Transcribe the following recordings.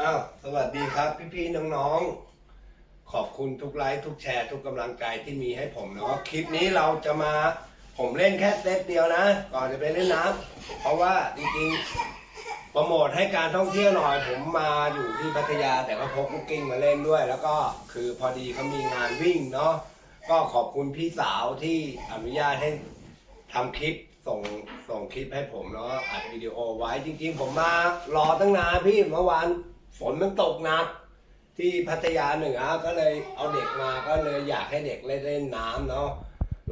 อ้าวสวัสดีครับ พี่ๆน้องๆ ขอบคุณทุกไลค์ทุกแชร์ ทุกกำลังใจที่มีให้ผมเนาะคลิปนี้เราจะมาผมเล่นแค่เซตเดียวนะ ก่อนจะไปเล่นน้ำเพราะว่าจริงๆโปรโมทให้การท่องเที่ยวหน่อย ผมมาอยู่ที่พัทยา แต่ว่าพกบุ๊กกิ้งมาเล่นด้วย แล้วก็คือพอดีเขามีงานวิ่งเนาะก็ขอบคุณพี่สาวที่อนุญาตให้ทำคลิปส่งส่งคลิปให้ผมเนาะอัดวิดีโอไว้จริงๆ ผมมารอตั้งนานพี่เมื่อวาน ฝนมันตกหนักที่พัทยาเหนือก็เลยเอาเด็กมาก็เลยอยากให้เด็กเล่นเล่นน้ำเนาะ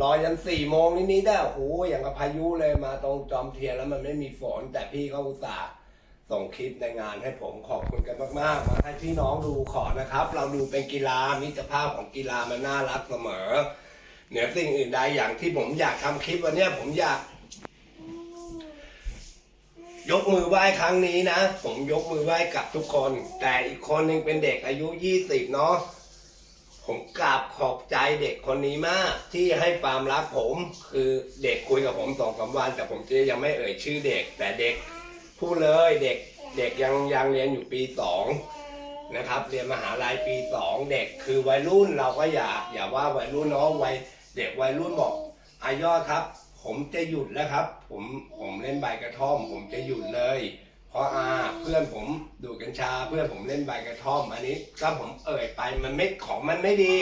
รอยันสี่โมงนิดๆได้โอ้โหอย่างกับพายุเลยมาตรงจอมเทียนแล้วมันไม่มีฝน แต่พี่เขาอุตส่าห์ส่งคลิปในงานให้ผมขอบคุณกันมากๆ มาให้พี่น้องดูขอนะครับ เราดูเป็นกีฬามิตรภาพของกีฬามันน่ารักเสมอ เหนือสิ่งอื่นใดอย่างที่ผมอยากทำคลิปวันนี้ผมอยาก ยกมือไหว้ครั้งนี้นะ ผมยกมือไหว้กับทุกคน แต่อีกคนหนึ่งเป็นเด็กอายุยี่สิบเนาะผมกราบขอบใจเด็กคนนี้มาก ที่ให้ความรักผม คือเด็กคุยกับผมสองสาวัน แต่ผมจะยังไม่เอ่ยชื่อเด็ก แต่เด็กพูดเลยเด็กเด็กยังยังเรียนอยู่ปีสองนะครับ เรียนมหาลัยปีสองเด็กคือวัยรุ่นเราก็อย่าอย่าว่าวัยรุ่นเนาะวัยเด็กวัยรุ่นบอกอายอดครับ ผมจะหยุดแล้วครับ ผมผมเล่นใบกระท่อม ผมจะหยุดเลย เพราะอาเพื่อนผมดูดกัญชา เพื่อนผมเล่นใบกระท่อมอันนี้ก็ผมเอ่ยไปมันไม่ของมันไม่ดี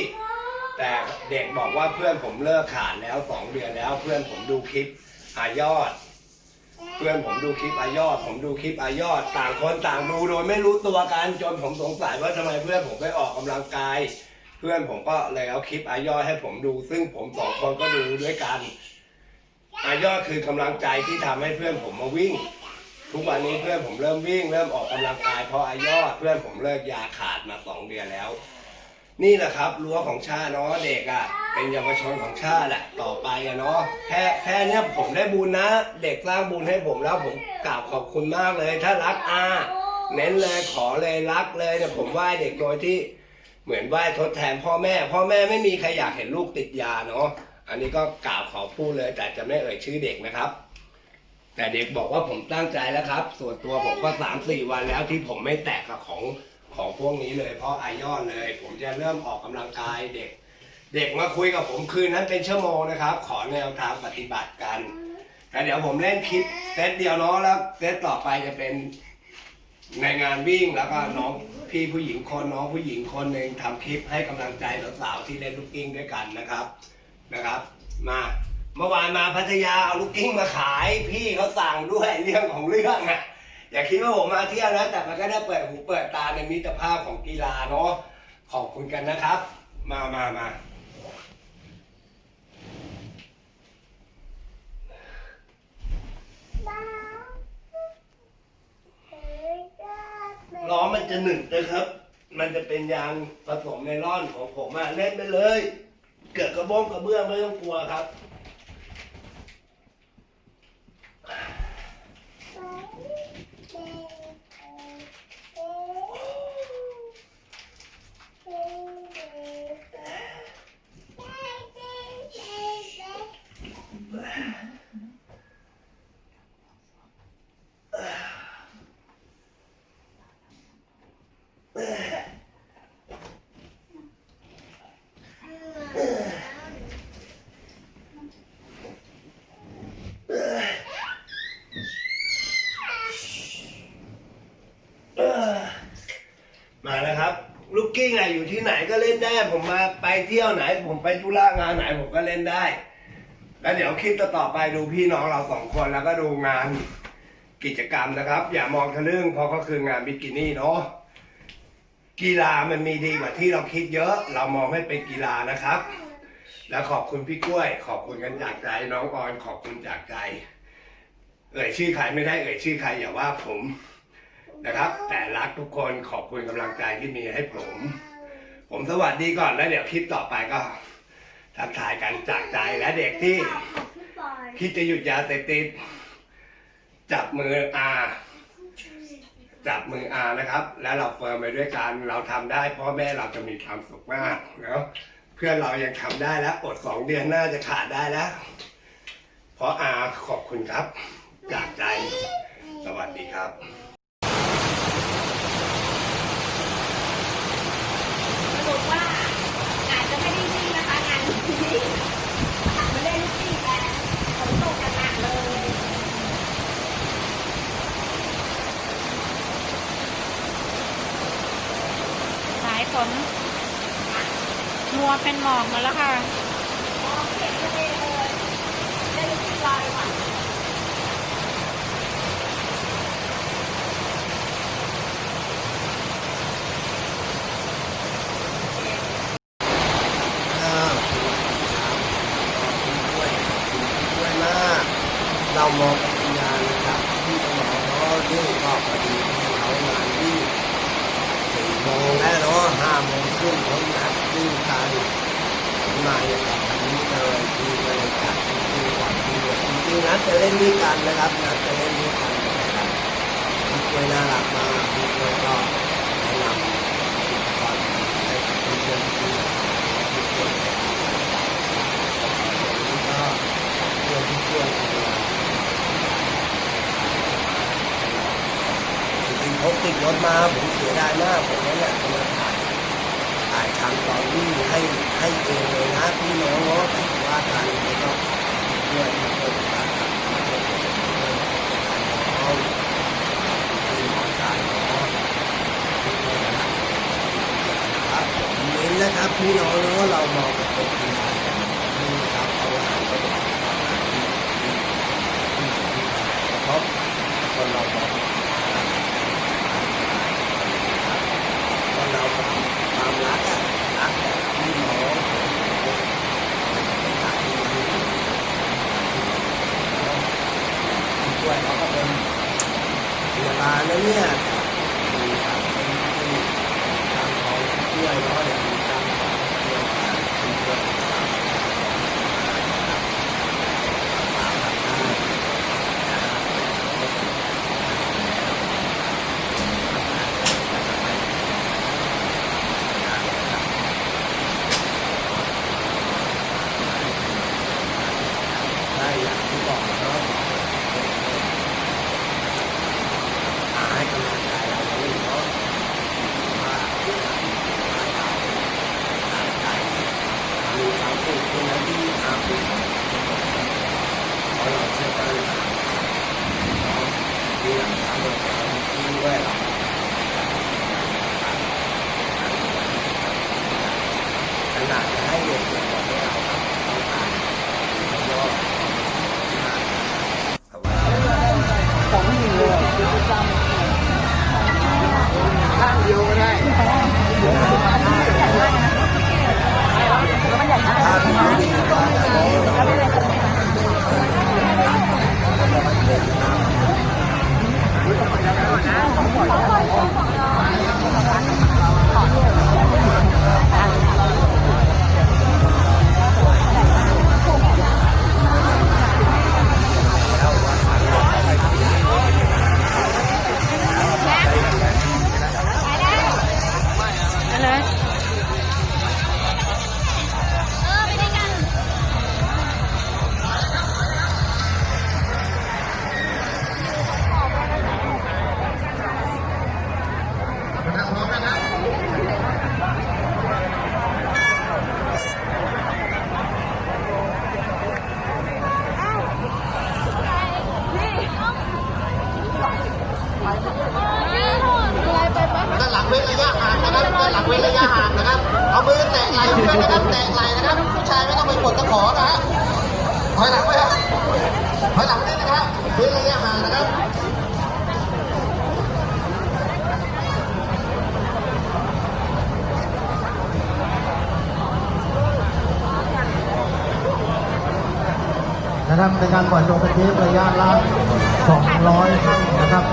แต่เด็กบอกว่าเพื่อนผมเลิกขาดแล้วสองเดือนแล้ว เพื่อนผมดูคลิปอายอด เพื่อนผมดูคลิปอายอด ผมดูคลิปอายอด ต่างคนต่างดูโดยไม่รู้ตัวกันจนผมสงสัยว่าทำไมเพื่อนผมไปออกกำลังกาย เพื่อนผมก็เลยเอาคลิปอายอดให้ผมดู ซึ่งผมสองคนก็ดูด้วยกัน อายอดคือกำลังใจที่ทำให้เพื่อนผมมาวิ่ง ทุกวันนี้เพื่อนผมเริ่มวิ่ง เริ่มออกกำลังกายเพราะอายอดเพื่อนผมเลิกยาขาดมาสองเดือนแล้ว นี่แหละครับรั้วของชาติเนาะเด็กอะ่ะ เป็นเยาวชนของชาติแหละต่อไปอะเนาะแค่แค่เนี้ยผมได้บุญนะ เด็กสร้างบุญให้ผมแล้วผมกราบขอบคุณมากเลย ถ้ารักอาเน้นเลยขอเลยรักเลยเนี่ยผมไหว้เด็กโดยที่เหมือนไหว้ทดแทนพ่อแม่ พ่อแม่ไม่มีใครอยากเห็นลูกติดยาเนาะ อันนี้ก็กราบขอพูดเลย แต่จะไม่เอ่ยชื่อเด็กนะครับ แต่เด็กบอกว่าผมตั้งใจแล้วครับ ส่วนตัวผมก็สามสี่วันแล้วที่ผมไม่แตะกับของของพวกนี้เลย เพราะอายอนเลย ผมจะเริ่มออกกำลังกายเด็ก เด็กมาคุยกับผมคืนนั้นเป็นชั่วโมงนะครับ ขอแนวทางปฏิบัติกันแต่เดี๋ยวผมเล่นคลิปเซตเดียวเนาะแล้วเซตต่อไปจะเป็นในงานวิ่งแล้วก็น้องพี่ผู้หญิงคนน้องผู้หญิงคนหนึ่งทำคลิปให้กำลังใจสาวๆที่เล่นลูกกิ้งด้วยกันนะครับ นะครับ มาเมื่อวานมาพัทยาเอาลูกกิ้งมาขายพี่เขาสั่งด้วยเรื่องของเรื่องอะอย่าคิดว่าผมมาเที่ยวนะแต่มันก็ได้เปิดหูเปิดตาในมิตรภาพของกีฬาเนาะขอบคุณกันนะครับ มามามาล้อมันจะหนึบนะครับ มันจะเป็นยางผสมไนล่อนของผมอะเล่นไปเลย เกิดกระบ้งกระเบื้องไม่ต้องกลัวครับ เอ่อมาแล้วครับ ลูกกิ้งอะอยู่ที่ ไหนก็เล่นได้ ผมมาไปเที่ยวไหน ผมไปธุระงานไหนผมก็เล่นได้ แล้วเดี๋ยวคลิปต่อๆไปดูพี่น้องเราสองคนแล้วก็ดูงานกิจกรรมนะครับ อย่ามองทะลึ่งเพราะก็คืองานบิกินี่เนาะกีฬามันมีดีกว่าที่เราคิดเยอะ เรามองให้เป็นกีฬานะครับ แล้วขอบคุณพี่กล้วย ขอบคุณกันจากใจน้องออนขอบคุณจากใจ เอ่ยชื่อใครไม่ได้เอ่ยชื่อใครอย่าว่าผมนะครับ แต่รักทุกคนขอบคุณกำลังใจที่มีให้ผม ผมสวัสดีก่อนแล้วเดี๋ยวคลิปต่อไปก็ทักทายกันจากใจและเด็กที่คิดจะหยุดยาเสพติดจับมืออาจับมืออานะครับ แล้วเราเฟิร์มไปด้วยกันเราทำได้พ่อแม่เราจะมีความสุขมากเนาะเพื่อนเรายังทำได้แล้วอดสองเดือนน่าจะขาดได้แล้ว เพราะอาขอบคุณครับ จากใจ สวัสดีครับ ฝนมัวเป็น หมอกมาแล้วค่ะ อ้าวสวัสดีครับขอบคุณด้วยขอบคุณด้วยมาก เรามองปัญญานะครับที่ตลอดเนาะด้วยก็พอดีที่เขางานที่สี่โมงแล้วเนาะห้าโมงครึ่งเขานัดวิ่งกันผ มมาอย่างกับอันนี้เลยทีเลยจัดจริงๆก่อนทีเลยจริงๆนัดจะเล่นด้วยกันนะครับนัดจะเล่นด้วยกันนะครับพี่กล้วยน่ารักมากพี่กล้วยก็แนะนำอุปกรณ์ให้กับเพื่อนๆที่พี่กล้วยวันนี้ก็เพื่อนพี่กล้วยทำงานจริงๆเขาติดรถมาผมเสียดายมากผมนั่นแหละจะมา ถ่ายถ่งตอนพี่ให้ให้เองเลยนะพี่น้องเนาะว่ากันแล้วก็ด้วยทุกคนครับน้องพี่น้องกันเนาะครับผมเน้นนะครับพี่น้องเนาะเรามองเป็นคนกีฬานี่ครับเอาอาหารไปบอกอาหารที่ที่ที่เพราะคนเรามอง คนเราความความรักอะรักแบบพี่น้องเป็นรักที่ดีพี่กล้วยเขาก็เป็นพยาบาลนะเนี่ยมีครับเป็นที่ทางของพี่กล้วยเนาะเดี๋ยวมีการของพี่กล้วยกันพี่กล้วยครับฝากทางได้ได้อย่างที่บอกเนาะมาให้กำลังใจเราด้วยเนาะว่าให้เราตามใจมีความสุขในนั้นที่ทำเพราะเราเชื่อมั่นเนาะมีหลักฐานเราจริงด้วยเราขนาดจะให้ เด็กๆบอกไม่เอา ด้านหลังเว้นระยะห่างนะครับด้านหลังเว้นระยะห่างนะครับ เอามือแตะไหล่เพื่อนนะครับ แตะไหล่นะครับ ผู้ชายไม่ต้องไปกดตะขอนะฮะถอยหลังไปครับถอยหลังนิดนะครับเว้นระยะห่างนะครับนะครับเป็นการปล่อยลงเก็ตระยะละ200นะครับ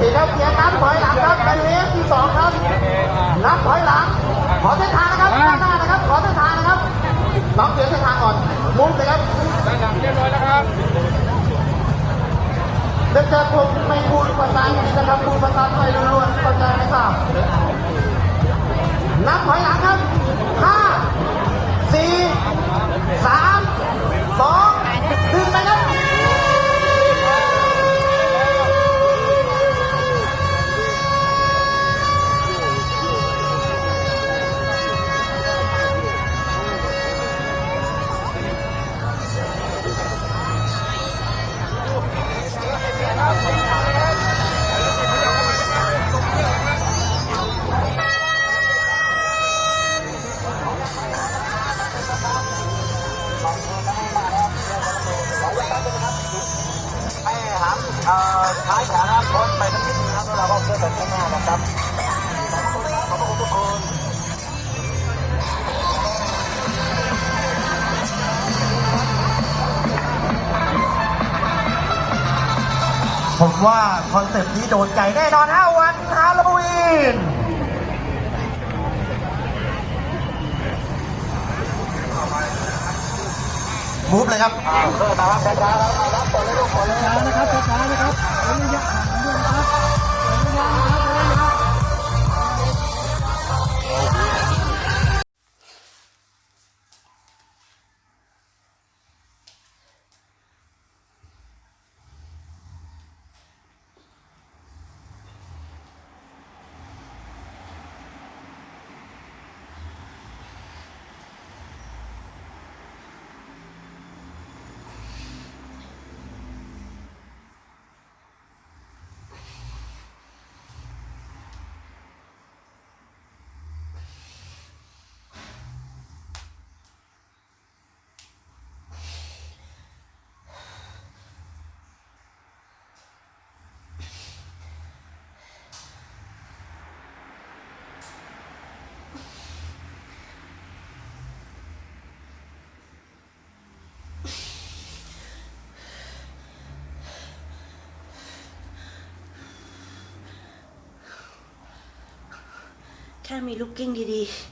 โอเคครับเกียร์น้ำถอยหลังครับเป็นเลสที่สองครับนับถอยหลัง ขอเส้นทางนะครับด้านหน้านะครับ ขอเส้นทางนะครับน้องเสียเส้นทางก่อนมุมเลยครับด้านหลังเรียบร้อยแล้วครับเด็กจะผมไม่พูดภาษาอังกฤษนะครับพูดภาษาไทยล้วนๆเข้าใจไหมครับนับถอยหลังครับห้าสี่สามสอง ผมว่าคอนเซปต์นี้โดนใจแน่นอนฮะวันฮาโลวีนมูฟเลยครับช้าๆนะครับช้าๆนะครับระยางด้วยนะครับ แค่มีลูกกิ้งดีๆ